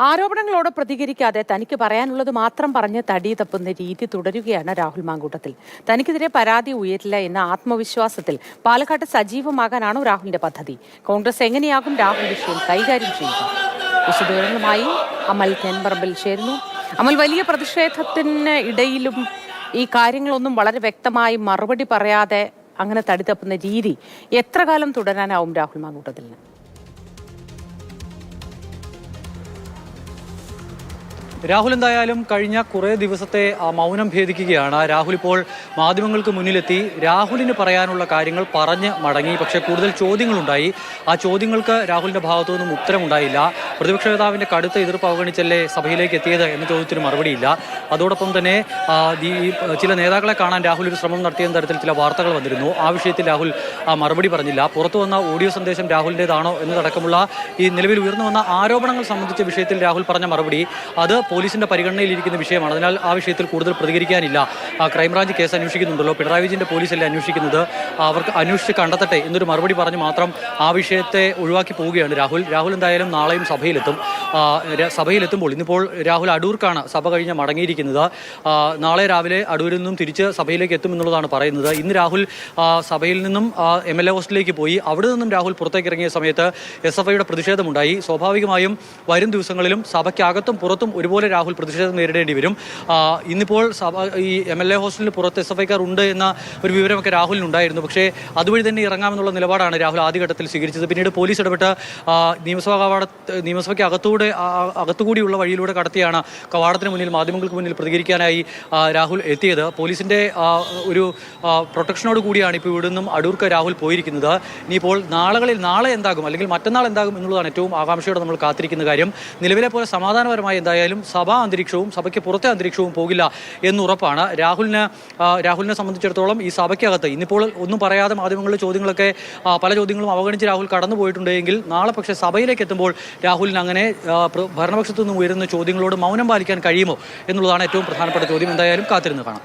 ആരോപണങ്ങളോട് പ്രതികരിക്കാതെ തനിക്ക് പറയാനുള്ളത് മാത്രം പറഞ്ഞ് തടി തപ്പുന്ന രീതി തുടരുകയാണ് രാഹുൽ മാങ്കൂട്ടത്തിൽ. തനിക്കെതിരെ പരാതി ഉയരില്ല എന്ന ആത്മവിശ്വാസത്തിൽ പാലക്കാട്ട് സജീവമാകാനാണോ രാഹുലിന്റെ പദ്ധതി. കോൺഗ്രസ് എങ്ങനെയാകും രാഹുൽ വിഷയം കൈകാര്യം ചെയ്യുക? വിശദവിവരങ്ങളുമായി അമൽ തെൻപറമ്പിൽ ചേരുന്നു. അമൽ വലിയ പ്രതിഷേധത്തിന് ഇടയിലും ഈ കാര്യങ്ങളൊന്നും വളരെ വ്യക്തമായി മറുപടി പറയാതെ അങ്ങനെ തടി തപ്പുന്ന രീതി എത്ര കാലം തുടരാനാവും രാഹുൽ മാങ്കൂട്ടത്തിന് രാഹുൽ എന്തായാലും കഴിഞ്ഞ കുറേ ദിവസത്തെ ആ മൗനം ഭേദിക്കുകയാണ്. രാഹുൽ ഇപ്പോൾ മാധ്യമങ്ങൾക്ക് മുന്നിലെത്തി. രാഹുലിന് പറയാനുള്ള കാര്യങ്ങൾ പറഞ്ഞ് മടങ്ങി. പക്ഷേ കൂടുതൽ ചോദ്യങ്ങളുണ്ടായി. ആ ചോദ്യങ്ങൾക്ക് രാഹുലിന്റെ ഭാഗത്തു നിന്നും ഉത്തരമുണ്ടായില്ല. പ്രതിപക്ഷ നേതാവിന്റെ കടുത്ത എതിർപ്പ് അവഗണിച്ചല്ലേ സഭയിലേക്ക് എത്തിയത് എന്ന ചോദ്യത്തിന് മറുപടിയില്ല. അതോടൊപ്പം തന്നെ ഈ ചില നേതാക്കളെ കാണാൻ രാഹുൽ ഒരു ശ്രമം നടത്തിയെന്ന തരത്തിൽ ചില വാർത്തകൾ വന്നിരുന്നു. ആ വിഷയത്തിൽ രാഹുൽ ആ മറുപടി പറഞ്ഞില്ല. പുറത്തു വന്ന ഓഡിയോ സന്ദേശം രാഹുലിന്റെതാണോ എന്നതടക്കമുള്ള ഈ നിലവിൽ ഉയർന്നു വന്ന ആരോപണങ്ങൾ സംബന്ധിച്ച വിഷയത്തിൽ രാഹുൽ പറഞ്ഞ മറുപടി. അത് പോലീസിന്റെ പരിഗണനയിലിരിക്കുന്ന വിഷയമാണ്. അതിനാൽ ആ വിഷയത്തിൽ കൂടുതൽ പ്രതികരിക്കാനില്ല. ക്രൈംബ്രാഞ്ച് കേസ് അന്വേഷിക്കുന്നുണ്ടല്ലോ. പിണറായി വിജയന്റെ പോലീസല്ലേ അന്വേഷിക്കുന്നത്? അവർക്ക് അന്വേഷിച്ച് കണ്ടെത്തട്ടെ എന്നൊരു മറുപടി പറഞ്ഞ് മാത്രം ആ വിഷയത്തെ ഒഴിവാക്കി പോവുകയാണ് രാഹുൽ. രാഹുൽ എന്തായാലും നാളെയും സഭയിലെത്തും. സഭയിലെത്തുമ്പോൾ ഇന്നിപ്പോൾ രാഹുൽ അടൂർക്കാണ് സഭ കഴിഞ്ഞ് മടങ്ങിയിരിക്കുന്നത്. നാളെ രാവിലെ അടൂരിൽ നിന്നും തിരിച്ച് സഭയിലേക്ക് എത്തും എന്നുള്ളതാണ് പറയുന്നത്. ഇന്ന് രാഹുൽ സഭയിൽ നിന്നും എം എൽ എ ഹോസ്റ്റലിലേക്ക് പോയി. അവിടെ നിന്നും രാഹുൽ പുറത്തേക്ക് ഇറങ്ങിയ സമയത്ത് എസ് എഫ് ഐയുടെ പ്രതിഷേധമുണ്ടായി. സ്വാഭാവികമായും വരും ദിവസങ്ങളിലും സഭയ്ക്കകത്തും പുറത്തും ഒരുപോലെ രാഹുൽ പ്രതിഷേധം നേരിടേണ്ടി വരും. ഇന്നിപ്പോൾ സഭ ഈ എം എൽ എ ഹോസ്റ്റലിന് പുറത്ത് എസ് എഫ് ഐക്കാർ ഉണ്ട് എന്ന ഒരു വിവരമൊക്കെ രാഹുലിനുണ്ടായിരുന്നു. പക്ഷേ അതുവഴി തന്നെ ഇറങ്ങാമെന്നുള്ള നിലപാടാണ് രാഹുൽ ആദ്യഘട്ടത്തിൽ സ്വീകരിച്ചത്. പിന്നീട് പോലീസ് ഇടപെട്ട് നിയമസഭാ കവാട നിയമസഭയ്ക്ക് അകത്തൂടെ അകത്തുകൂടിയുള്ള വഴിയിലൂടെ കടത്തിയാണ് കവാടത്തിന് മുന്നിൽ മാധ്യമങ്ങൾക്ക് മുന്നിൽ പ്രതികരിക്കാനായി രാഹുൽ എത്തിയത്. പോലീസിന്റെ ഒരു പ്രൊട്ടക്ഷനോട് കൂടിയാണ് ഇപ്പോൾ ഇവിടെ നിന്നും അടൂർക്ക് രാഹുൽ പോയിരിക്കുന്നത്. ഇനിയിപ്പോൾ നാളുകളിൽ നാളെ എന്താകും? അല്ലെങ്കിൽ മറ്റന്നാൾ എന്താകും എന്നുള്ളതാണ് ഏറ്റവും ആകാംക്ഷയോടെ നമ്മൾ കാത്തിരിക്കുന്ന കാര്യം. നിലവിലെ പോലെ സമാധാനപരമായി എന്തായാലും സഭാ അന്തരീക്ഷവും സഭയ്ക്ക് പുറത്തെ അന്തരീക്ഷവും പോകില്ല എന്നുറപ്പാണ് രാഹുലിന് രാഹുലിനെ സംബന്ധിച്ചിടത്തോളം ഈ സഭയ്ക്കകത്ത് ഇന്നിപ്പോൾ ഒന്നും പറയാതെ മാധ്യമങ്ങളിൽ ചോദ്യങ്ങളൊക്കെ പല ചോദ്യങ്ങളും അവഗണിച്ച് രാഹുൽ കടന്നു പോയിട്ടുണ്ടെങ്കിൽ നാളെ പക്ഷേ സഭയിലേക്ക് എത്തുമ്പോൾ രാഹുലിന് അങ്ങനെ ഭരണപക്ഷത്തു നിന്നും ഉയരുന്ന ചോദ്യങ്ങളോട് മൗനം പാലിക്കാൻ കഴിയുമോ എന്നുള്ളതാണ് ഏറ്റവും പ്രധാനപ്പെട്ട ചോദ്യം എന്തായാലും കാത്തിരുന്ന് കാണാം.